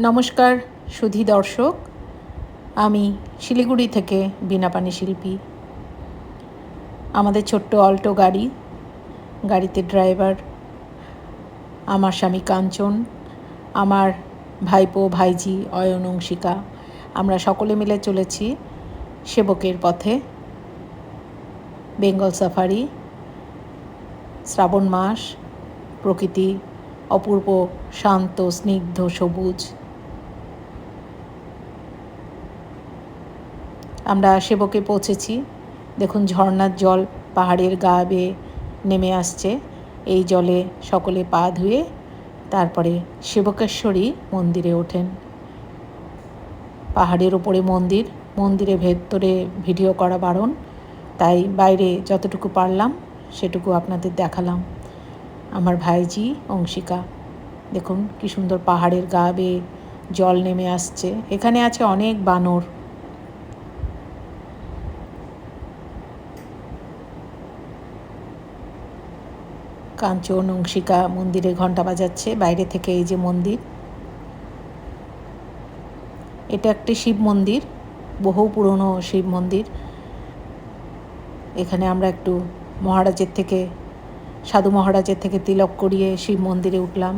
নমস্কার, সুধী দর্শক। আমি শিলিগুড়ি থেকে বীণাপানি শিল্পী। আমাদের ছোট্ট অল্টো গাড়ি, গাড়িতে ড্রাইভার, আমার স্বামী কাঞ্চন, আমার ভাইপো ভাইজি অয়ন অংশিকা। আমরা সকলে মিলে চলেছি সেবকের পথে। বেঙ্গল সাফারি, শ্রাবণ মাস, প্রকৃতি অপূর্ব, শান্ত, স্নিগ্ধ, সবুজ। আমরা সেবকে পৌঁছেছি। দেখুন ঝর্ণার জল পাহাড়ের গা বেয়ে নেমে আসছে। এই জলে সকলে পা ধুয়ে তারপরে সেবকেশ্বরী মন্দিরে ওঠেন। পাহাড়ের ওপরে মন্দির মন্দিরে ভেতরে ভিডিও করা বারণ। তাই বাইরে যতটুকু পারলাম সেটুকু আপনাদের দেখালাম। আমার ভাইজি অংশিকা, দেখুন কি সুন্দর পাহাড়ের গা বেয়ে জল নেমে আসছে। এখানে আছে অনেক বানর। কাঞ্চন, অংশিকা মন্দিরে ঘণ্টা বাজাচ্ছে। বাইরে থেকে এই যে মন্দির, এটা একটি শিব মন্দির, বহু পুরনো শিব মন্দির। এখানে আমরা একটু মহারাজের থেকে, সাধু মহারাজের থেকে তিলক করিয়ে শিব মন্দিরে উঠলাম।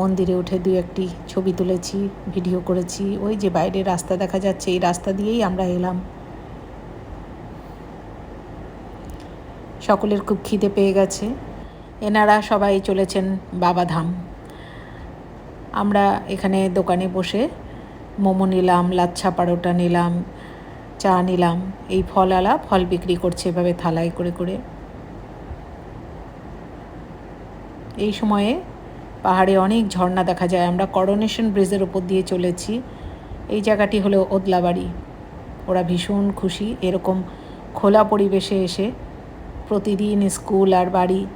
মন্দিরে উঠে দু একটি ছবি তুলেছি, ভিডিও করেছি। ওই যে বাইরে রাস্তা দেখা যাচ্ছে, এই রাস্তা দিয়েই আমরা এলাম। সকলের খুব খিদে পেয়ে গেছে। এনারা সবাই চলেছেন বাবাধাম আমরা এখানে দোকানে বসে মোমো নিলাম, লাচ্ছা পারোটা নিলাম, চা নিলাম। এই ফলওয়ালা ফল বিক্রি করছে এভাবে থালায় করে করে। এই সময়ে পাহাড়ে অনেক ঝর্ণা দেখা যায়। আমরা করোনেশন ব্রিজের ওপর দিয়ে চলেছি। এই জায়গাটি হলো ওদলাবাড়ি। ওরা ভীষণ খুশি। এরকম খোলা পরিবেশে এসে প্রতিদিন স্কুল আর বাড়ি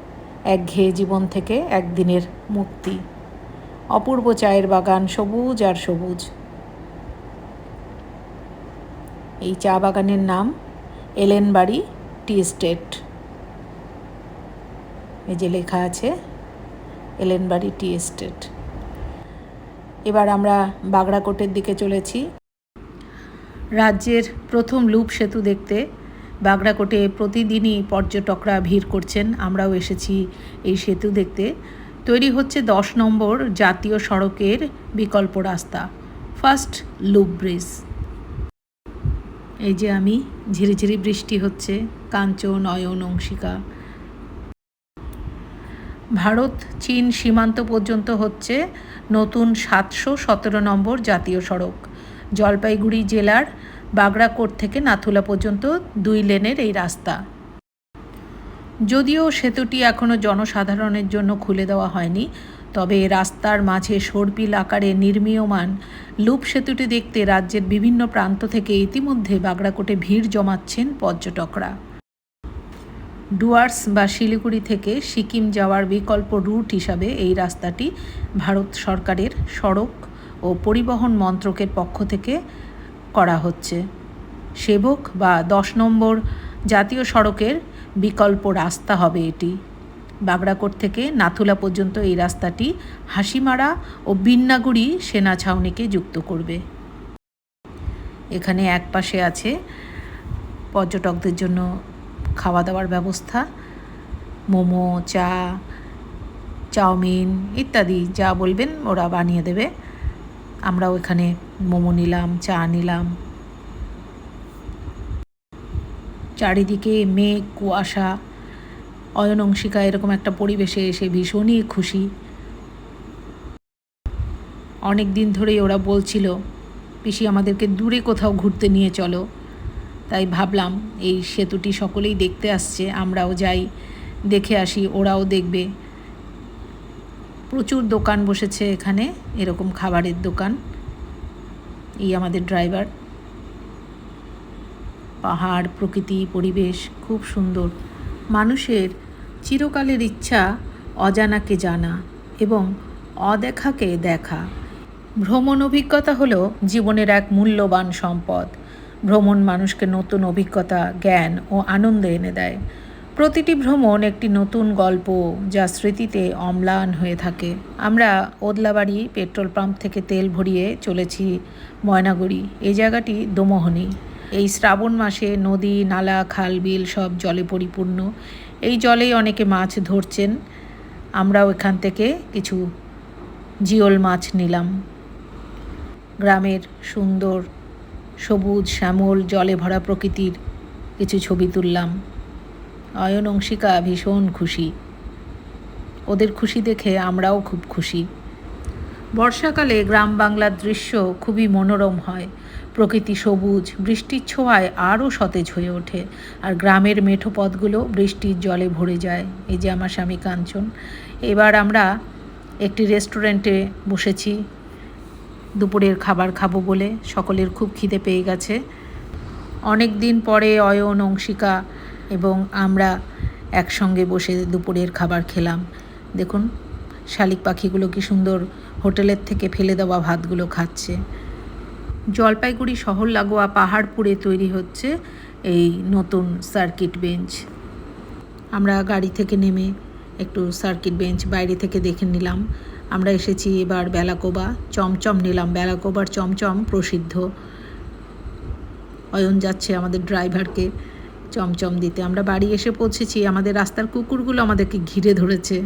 একঘেয়ে জীবন থেকে একদিনের মুক্তি। অপূর্ব চায়ের বাগান সবুজ আর সবুজ। এই চা বাগানের নাম এলেনবাড়ি টি এস্টেট। এই যে লেখা আছে, এলেনবাড়ি টি এস্টেট। এবার আমরা বাগড়াকোটের দিকে চলেছি। রাজ্যের প্রথম লুপ সেতু দেখতে বাগড়াকোটে প্রতিদিনই পর্যটকরা ভিড় করছেন। আমরাও এসেছি এই সেতু দেখতে। তৈরি হচ্ছে দশ নম্বর জাতীয় সড়কের বিকল্প রাস্তা, ফার্স্ট লুপ ব্রিজ। এই যে আমি, ঝিরিঝিরি বৃষ্টি হচ্ছে, কাঞ্চন অয়ন অংশিকা। ভারত, চীন সীমান্ত পর্যন্ত হচ্ছে নতুন সাতশো সতেরো নম্বর জাতীয় সড়ক। জলপাইগুড়ি জেলার বাগড়াকোট থেকে নাথুলা পর্যন্ত দুই লেনের এই রাস্তা। যদিও সেতুটি এখনও জনসাধারণের জন্য খুলে দেওয়া হয়নি, তবে রাস্তার মাঝে সর্পিল আকারে নির্মীয়মান লুপ সেতুটি দেখতে রাজ্যের বিভিন্ন প্রান্ত থেকে ইতিমধ্যে বাগড়াকোটে ভিড় জমাচ্ছেন পর্যটকরা। ডুয়ার্স বা শিলিগুড়ি থেকে সিকিম যাওয়ার বিকল্প রুট হিসাবে এই রাস্তাটি ভারত সরকারের সড়ক ও পরিবহন মন্ত্রকের পক্ষ থেকে করা হচ্ছে। সেবক বা দশ নম্বর জাতীয় সড়কের বিকল্প রাস্তা হবে এটি। বাগড়াকোট থেকে নাথুলা পর্যন্ত এই রাস্তাটি হাসিমারা ও বিন্নাগুড়ি সেনা ছাউনিকে যুক্ত করবে। এখানে এক পাশে আছে পর্যটকদের জন্য খাওয়া দাওয়ার ব্যবস্থা। মোমো, চা, চাউমিন ইত্যাদি যা বলবেন ওরা বানিয়ে দেবে। আমরাও এখানে মোমো নিলাম, চা নিলাম। চারিদিকে মেঘ, কুয়াশা অয়ন অংশিকা এরকম একটা পরিবেশে এসে ভীষণই খুশি। অনেক দিন ধরেই ওরা বলছিল, পিসি, আমাদেরকে দূরে কোথাও ঘুরতে নিয়ে চলো। তাই ভাবলাম, এই সেতুটি সকলেই দেখতে আসছে, আমরাও যাই, দেখে আসি, ওরাও দেখবে। প্রচুর দোকান বসেছে এখানে, এরকম খাবারের দোকান। এই আমাদের ড্রাইভার। পাহাড়, প্রকৃতি, পরিবেশ খুব সুন্দর। মানুষের চিরকালের ইচ্ছা অজানাকে জানা এবং অদেখাকে দেখা। ভ্রমণ অভিজ্ঞতা হলো জীবনের এক মূল্যবান সম্পদ। ভ্রমণ মানুষকে নতুন অভিজ্ঞতা, জ্ঞান ও আনন্দ এনে দেয়। প্রতিটি ভ্রমণ একটি নতুন গল্প যা স্মৃতিতে অম্লান হয়ে থাকে। আমরা ওদলাবাড়ি পেট্রোল পাম্প থেকে তেল ভরিয়ে চলেছি ময়নাগুড়ি। এই জায়গাটি দোমোহনি। এই শ্রাবণ মাসে নদী, নালা, খাল, বিল সব জলে পরিপূর্ণ। এই জলেই অনেকে মাছ ধরছেন। আমরাও এখান থেকে কিছু জিওল মাছ নিলাম। গ্রামের সুন্দর সবুজ শ্যামল জলে ভরা প্রকৃতির কিছু ছবি তুললাম। অয়ন অংশিকা ভীষণ খুশি। ওদের খুশি দেখে আমরাও খুব খুশি। বর্ষাকালে গ্রাম বাংলার দৃশ্য খুবই মনোরম হয়। প্রকৃতি সবুজ, বৃষ্টির ছোঁয়ায় আরও সতেজ হয়ে ওঠে। আর গ্রামের মেঠো পথগুলো বৃষ্টির জলে ভরে যায়। এই যে আমার স্বামী কাঞ্চন। এবার আমরা একটি রেস্টুরেন্টে বসেছি। দুপুরের খাবার খাব বলে। সকলের খুব খিদে পেয়ে গেছে। অনেক দিন পরে অয়ন অংশিকা এবং আমরা একসঙ্গে বসে দুপুরের খাবার খেলাম। দেখুন, শালিক পাখিগুলো কি সুন্দর হোটেলের থেকে ফেলে দেওয়া ভাতগুলো খাচ্ছে। জলপাইগুড়ি শহর লাগোয়া পাহাড়পুরে তৈরি হচ্ছে এই নতুন সার্কিট বেঞ্চ। আমরা গাড়ি থেকে নেমে একটু সার্কিট বেঞ্চ বাইরে থেকে দেখে নিলাম। আমরা এসেছি এবার বেলাকোবা। চমচম নিলাম। বেলাকোবার চমচম প্রসিদ্ধ। অয়ন যাচ্ছে আমাদের ড্রাইভারকে। চমচম দিতে। আমরা বাড়ি এসে পৌঁছেছি। আমাদের রাস্তার কুকুরগুলো আমাদেরকে ঘিরে ধরেছে।